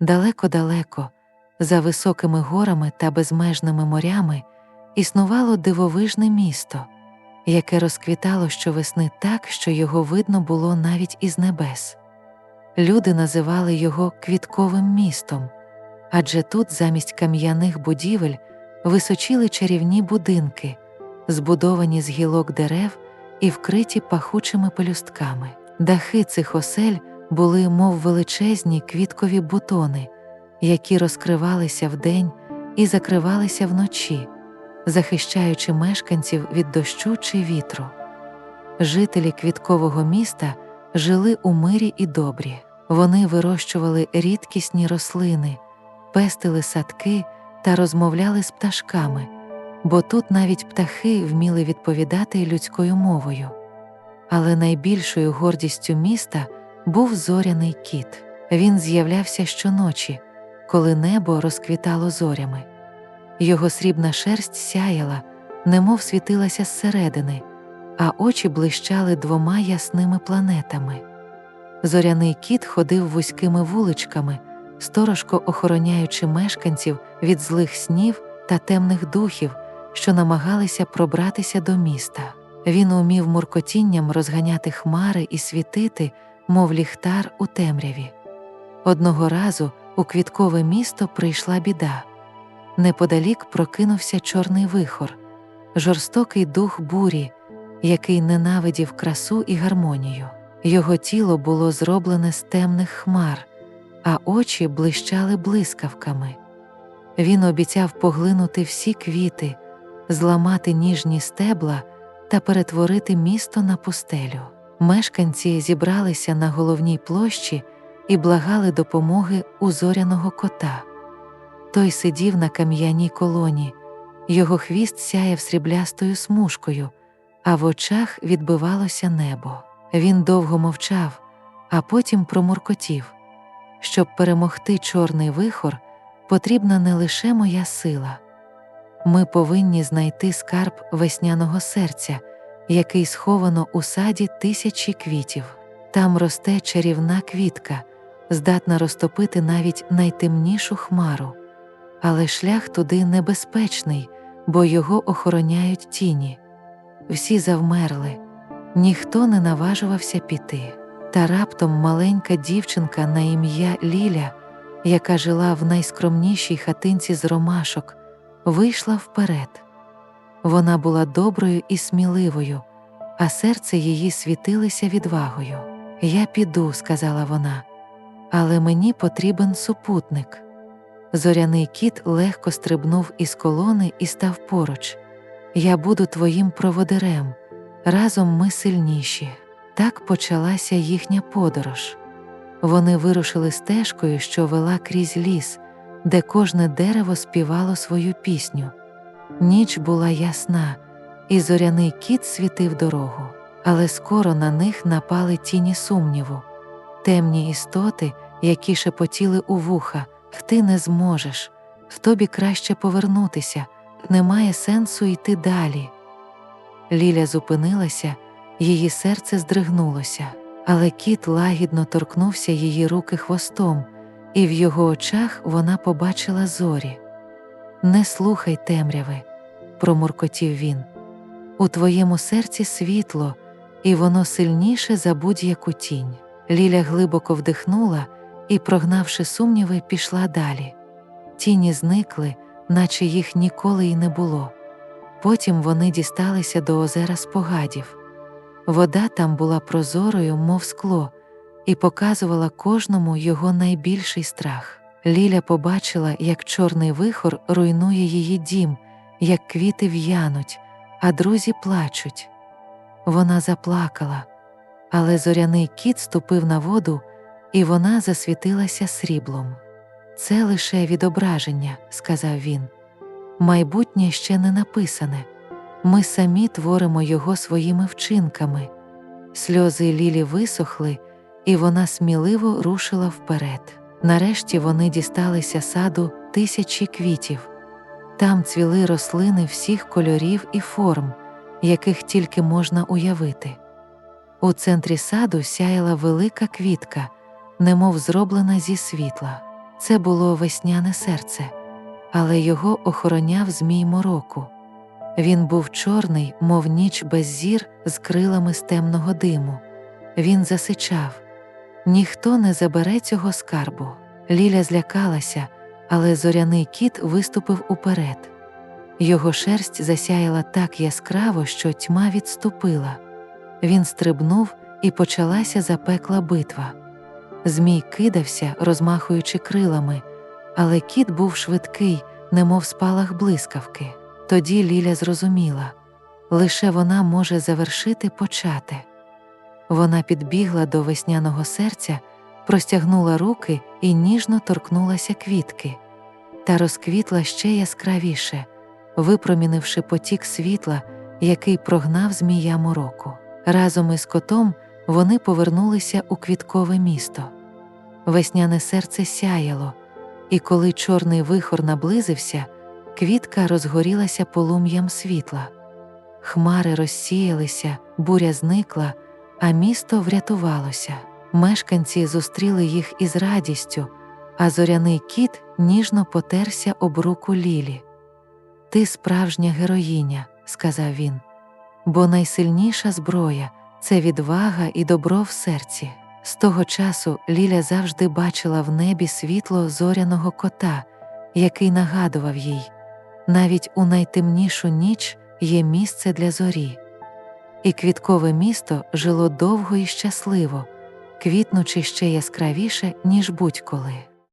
Далеко-далеко, за високими горами та безмежними морями, існувало дивовижне місто, яке розквітало щовесни так, що його видно було навіть із небес. Люди називали його квітковим містом, адже тут замість кам'яних будівель височили чарівні будинки, збудовані з гілок дерев і вкриті пахучими пелюстками. Дахи цих осель були, мов величезні квіткові бутони, які розкривалися вдень і закривалися вночі, захищаючи мешканців від дощу чи вітру. Жителі квіткового міста жили у мирі і добрі. Вони вирощували рідкісні рослини, пестили садки та розмовляли з пташками, бо тут навіть птахи вміли відповідати людською мовою. Але найбільшою гордістю міста був зоряний кіт. Він з'являвся щоночі, коли небо розквітало зорями. Його срібна шерсть сяяла, немов світилася зсередини, а очі блищали двома ясними планетами. Зоряний кіт ходив вузькими вуличками, сторожко охороняючи мешканців від злих снів та темних духів, що намагалися пробратися до міста. Він умів муркотінням розганяти хмари і світити, мов ліхтар у темряві. Одного разу у квіткове місто прийшла біда. Неподалік прокинувся чорний вихор, жорстокий дух бурі, який ненавидів красу і гармонію. Його тіло було зроблене з темних хмар, а очі блищали блискавками. Він обіцяв поглинути всі квіти, зламати ніжні стебла та перетворити місто на пустелю. Мешканці зібралися на головній площі і благали допомоги у зоряного кота. Той сидів на кам'яній колоні, його хвіст сяяв сріблястою смужкою, а в очах відбивалося небо. Він довго мовчав, а потім промуркотів. Щоб перемогти чорний вихор, потрібна не лише моя сила. Ми повинні знайти скарб весняного серця, який сховано у саді тисячі квітів. Там росте чарівна квітка, здатна розтопити навіть найтемнішу хмару, але шлях туди небезпечний, бо його охороняють тіні. Всі завмерли, ніхто не наважувався піти. Та раптом маленька дівчинка на ім'я Ліля, яка жила в найскромнішій хатинці з ромашок, вийшла вперед. Вона була доброю і сміливою, а серце її світилося відвагою. Я піду, сказала вона, але мені потрібен супутник. Зоряний кіт легко стрибнув із колони і став поруч. Я буду твоїм проводирем, разом ми сильніші. Так почалася їхня подорож. Вони вирушили стежкою, що вела крізь ліс, де кожне дерево співало свою пісню. Ніч була ясна, і зоряний кіт світив дорогу, але скоро на них напали тіні сумніву, темні істоти, які шепотіли у вуха, ти не зможеш, в тобі краще повернутися, немає сенсу йти далі. Ліля зупинилася, її серце здригнулося, але кіт лагідно торкнувся її руки хвостом, і в його очах вона побачила зорі. Не слухай темряви, промуркотів він. У твоєму серці світло, і воно сильніше за будь-яку тінь. Ліля глибоко вдихнула і, прогнавши сумніви, пішла далі. Тіні зникли, наче їх ніколи й не було. Потім вони дісталися до озера спогадів. Вода там була прозорою, мов скло, і показувала кожному його найбільший страх. Ліля побачила, як чорний вихор руйнує її дім, як квіти в'януть, а друзі плачуть. Вона заплакала, але зоряний кіт ступив на воду, і вона засвітилася сріблом. Це лише відображення, сказав він. Майбутнє ще не написане. Ми самі творимо його своїми вчинками. Сльози Лілі висохли, і вона сміливо рушила вперед. Нарешті вони дісталися саду тисячі квітів. Там цвіли рослини всіх кольорів і форм, яких тільки можна уявити. У центрі саду сяяла велика квітка, немов зроблена зі світла. це було весняне серце, але його охороняв Змій мороку. Він був чорний, мов ніч без зір, з крилами з темного диму. Він засичав ніхто не забере цього скарбу. Ліля злякалася, але зоряний кіт виступив уперед. Його шерсть засяяла так яскраво, що тьма відступила. Він стрибнув і почалася запекла битва. Змій кидався, розмахуючи крилами, але кіт був швидкий, немов спалах блискавки. Тоді Ліля зрозуміла лише вона може завершити почати. Вона підбігла до весняного серця, простягнула руки і ніжно торкнулася квітки, та розквітла ще яскравіше, випромінивши потік світла, який прогнав змія мороку. Разом із котом вони повернулися у квіткове місто. Весняне серце сяяло, і коли чорний вихор наблизився, квітка розгорілася полум'ям світла. Хмари розсіялися, буря зникла, а місто врятувалося. Мешканці зустріли їх із радістю, а зоряний кіт ніжно потерся об руку Лілі. Ти справжня героїня, сказав він, бо найсильніша зброя це відвага і добро в серці. З того часу Ліля завжди бачила в небі світло зоряного кота, який нагадував їй навіть у найтемнішу ніч є місце для зорі. І квіткове місто жило довго і щасливо, квітнучи ще яскравіше, ніж будь-коли.